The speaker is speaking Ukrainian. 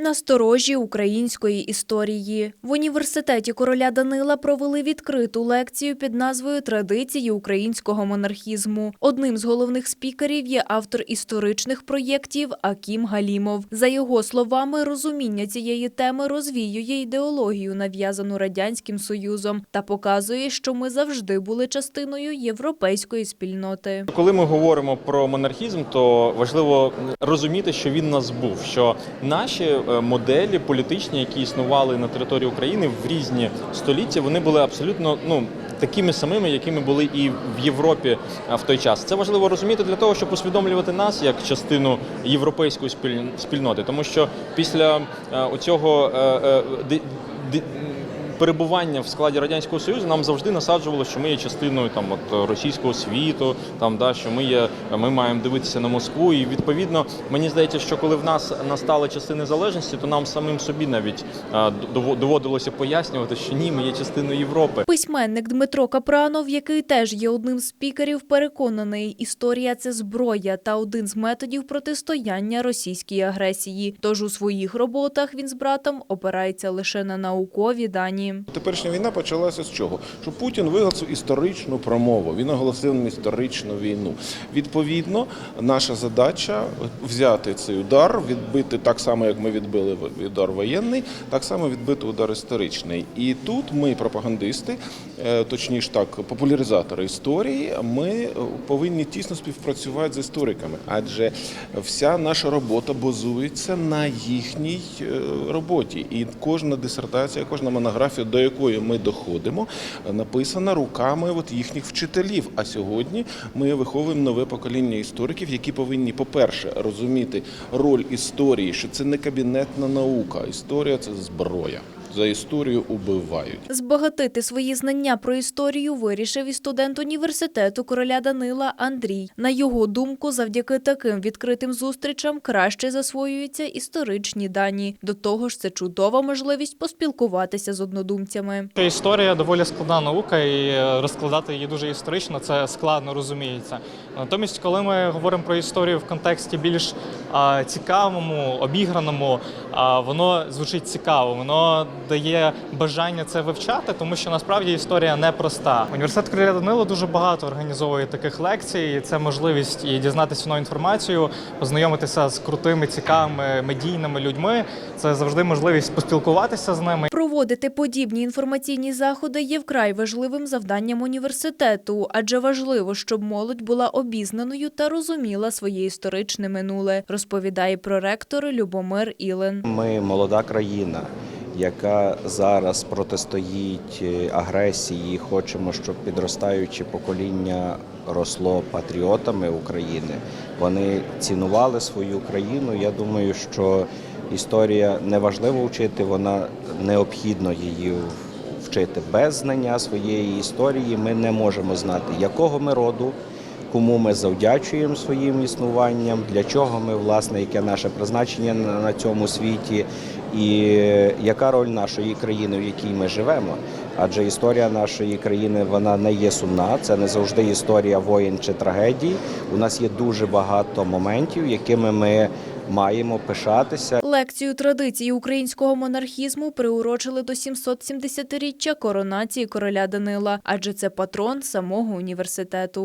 Насторожі української історії в університеті короля Данила провели відкриту лекцію під назвою Традиції українського монархізму. Одним з головних спікерів є автор історичних проєктів Акім Галімов. За його словами, розуміння цієї теми розвіює ідеологію, нав'язану радянським союзом, та показує, що ми завжди були частиною європейської спільноти. Коли ми говоримо про монархізм, то важливо розуміти, що він нас був. Що наші моделі політичні, які існували на території України в різні століття, вони були абсолютно ну. Такими самими, якими були і в Європі в той час, це важливо розуміти для того, щоб усвідомлювати нас як частину європейської спіль- спільноти, тому що після е, оцього е, е, перебування в складі радянського союзу нам завжди насаджувало, що ми є частиною там от російського світу, там да що ми є, ми маємо дивитися на Москву. І відповідно мені здається, що коли в нас настали часи незалежності, то нам самим собі навіть доводилося пояснювати, що ні, ми є частиною Європи. Письменник Дмитро Капранов, який теж є одним з спікерів, переконаний, історія це зброя та один з методів протистояння російській агресії. Тож у своїх роботах він з братом опирається лише на наукові дані. Теперішня війна почалася з чого? Що Путін виголосив історичну промову. Він оголосив історичну війну. Відповідно, наша задача взяти цей удар, відбити так само, як ми відбили удар воєнний, так само відбити удар історичний. І тут ми, пропагандисти, е, точніше так, популяризатори історії, ми е, повинні тісно співпрацювати з істориками, адже вся наша робота базується на їхній е, роботі. І кожна дисертація, кожна монографія, до якої ми доходимо, написана руками от їхніх вчителів. А сьогодні ми виховуємо нове покоління істориків, які повинні, по-перше, розуміти роль історії, що це не кабінетна наука, історія це зброя. За історію убивають. Збагатити свої знання про історію вирішив і студент університету короля Данила Андрій. На його думку, завдяки таким відкритим зустрічам краще засвоюються історичні дані. До того ж, це чудова можливість поспілкуватися з однодумцями. Історія доволі складна наука, і е, розкладати її дуже історично це складно розуміється. Натомість, коли ми говоримо про історію в контексті більш цікавому, обіграному, воно звучить цікаво, воно дає бажання це вивчати, тому що насправді історія непроста. Університет Короля Данила дуже багато організовує таких лекцій. і Це можливість і дізнатися нову інформацію, познайомитися з крутими, цікавими медійними людьми. Це завжди можливість поспілкуватися з ними. Проводити подібні інформаційні заходи є вкрай важливим завданням університету, адже важливо, щоб молодь була обізнаною та розуміла своє історичне минуле, розповідає проректор Любомир Ілен. Ми молода країна, яка зараз протистоїть е, агресії. Хочемо, щоб підростаюче покоління росло патріотами України. Вони цінували свою країну. Я думаю, що історія неважливо вчити, вона необхідно її вчити. Без знання своєї історії ми не можемо знати, якого ми роду. Кому ми завдячуємо своїм існуванням, для чого ми, власне, яке наше призначення на цьому світі, і яка роль нашої країни, в якій ми живемо. Адже історія нашої країни вона не є сумна, це не завжди історія воїн чи трагедій. У нас є дуже багато моментів, якими ми маємо пишатися. Лекцію традиції українського монархізму приурочили до 770-річчя коронації короля Данила, адже це патрон самого університету.